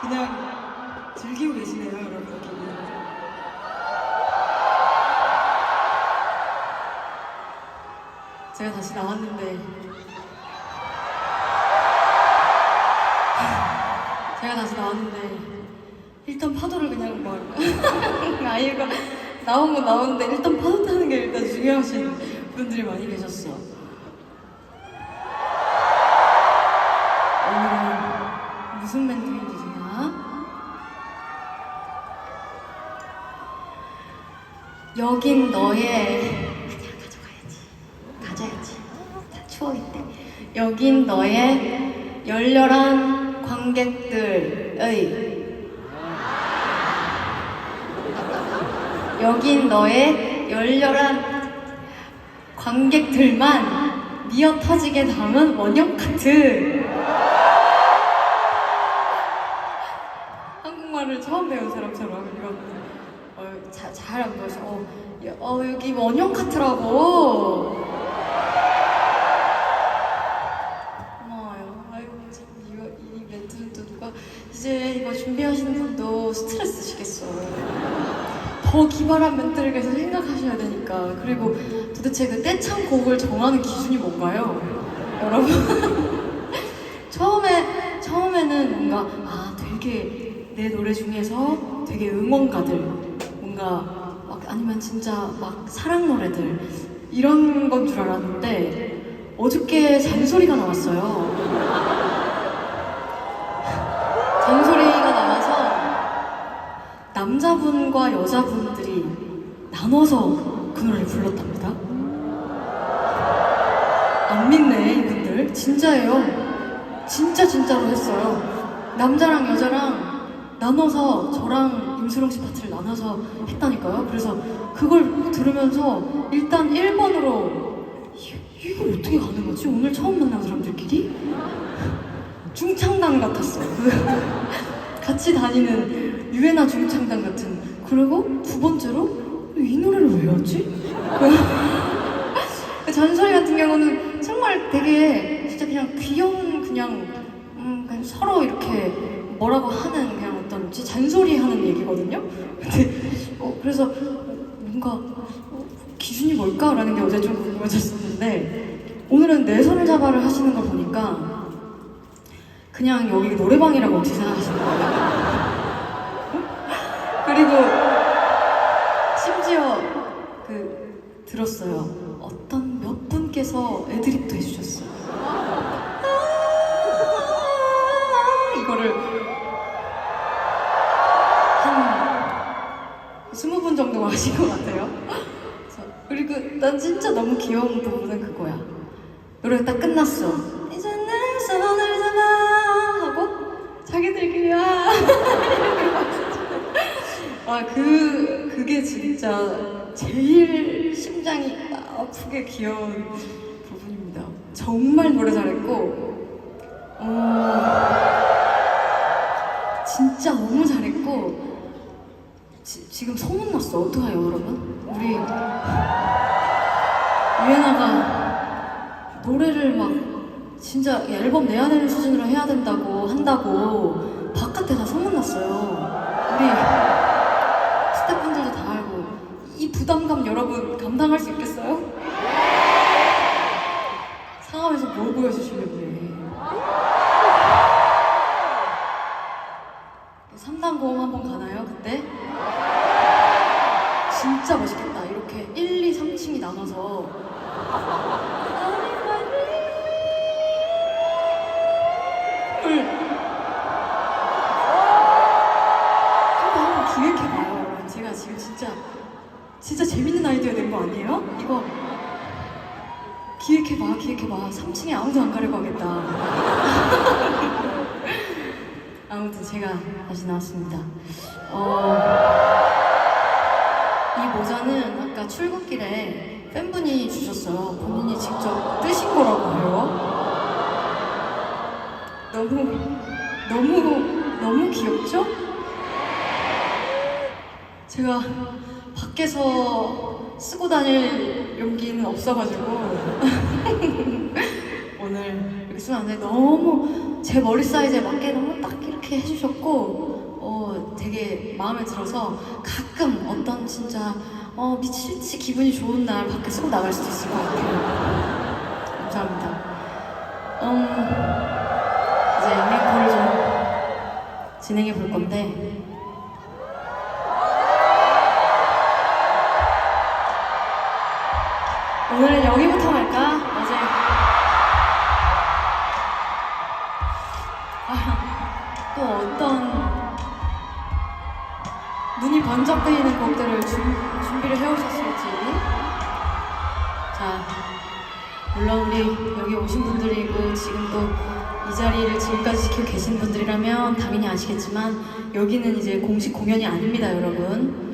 그냥 즐기고 계시네요, 여러분. 제가 다시 나왔는데 제가 다시 나왔는데 일단 파도를 그냥 막 아이가 나온 건 나오는데 일단 파도 타는 게 일단 중요하신 분들이 많이 계셨어. 무슨 멘트 해주시나? 여긴 너의 아니야 가져가야지. 가져야지. 다 추억인데 여긴 너의 열렬한 관객들의 여긴 너의 열렬한 관객들만 미어 터지게 담은 원형 카트 한국말을 처음 배운 사람처럼 이거 어, 잘안 보여서 어, 여- 어 여기 원형 카트라고. 고마워요. 아이고 참 이거 이 멘트는 또 누가 이제 이거 준비하시는 분도 스트레스시겠어. 더 기발한 멘트를 계속 생각하셔야 되니까. 그리고 도대체 그 떼창 곡을 정하는 기준이 뭔가요? 여러분? 처음에 처음에는 뭔가 아 되게 내 노래 중에서 되게 응원가들 뭔가 막 아니면 진짜 막 사랑 노래들 이런 건 줄 알았는데 어저께 잔소리가 나왔어요. 잔소리가 나와서 남자분과 여자분들이 나눠서 그 노래를 불렀답니다. 안 믿네 이분들 진짜예요. 진짜 진짜로 했어요. 남자랑 여자랑 나눠서 저랑 임수롱 씨 파트를 나눠서 했다니까요. 그래서 그걸 들으면서 일단 1번으로 이걸 어떻게 가는 거지? 오늘 처음 만난 사람들끼리? 중창단 같았어. 그 같이 다니는 유해나 중창단 같은. 그리고 두 번째로 이 노래를 왜 했지? 그 잔소리 같은 경우는 정말 되게 진짜 그냥 귀여운 그냥, 음, 그냥 서로 이렇게 뭐라고 하는 그냥 제 잔소리 하는 얘기거든요. 어, 그래서 뭔가 어, 기준이 뭘까라는 게 어제 좀 궁금해졌었는데 오늘은 내 손을 잡아를 하시는 걸 보니까 그냥 여기 노래방이라고 어떻게 생각하시는 거예요? 그리고 심지어 그 들었어요. 어떤 몇 분께서 애드립도 해주셨어요. 이거를 분 정도 하신 것 같아요. 그리고 난 진짜 너무 귀여운 부분은 그거야. 노래가 딱 끝났어. 이제 내 손을 잡아 하고 자기들끼리 와. 아, 그, 그게 진짜 제일 심장이 아프게 귀여운 부분입니다. 정말 노래 잘했고, 어, 진짜 너무 잘했고, 지, 지금 소문났어. 어떡해요, 여러분? 우리, 유엔아가 노래를 막, 진짜 앨범 내야 되는 수준으로 해야 된다고, 한다고, 바깥에 다 소문났어요. 우리, 스태프분들도 다 알고 이 부담감 여러분 감당할 수 있겠어요? 상암에서 뭘 보여주시려고 해 3단 고음 한번 가나요 그때? 진짜 멋있겠다 이렇게 1, 2, 3층이 나눠서 을 한번 한번 기획해봐요, 여러분. 제가 지금 진짜 진짜 재밌는 아이디어 낸 거 아니에요? 이거 기획해봐, 기획해봐. 3층에 아무도 안 가려고 하겠다. 아무튼 제가 다시 나왔습니다. 어, 이 모자는 아까 출근길에 팬분이 주셨어요. 본인이 직접 뜨신 거라고 해요. 너무 너무 너무 귀엽죠? 제가 밖에서 쓰고 다닐 용기는 없어가지고 오늘 이렇게 쓰면 안 돼. 너무 제 머리 사이즈에 맞게 너무 딱 이렇게 해주셨고 어, 되게 마음에 들어서 가끔 어떤 진짜 어, 미칠지 기분이 좋은 날 밖에 쓰고 나갈 수도 있을 것 같아요. 감사합니다. 음, 이제 앵앵콜을 좀 진행해 볼 건데. 자, 물론 우리 여기 오신 분들이고 지금 또 이 자리를 지금까지 지키고 계신 분들이라면 당연히 아시겠지만 여기는 이제 공식 공연이 아닙니다, 여러분.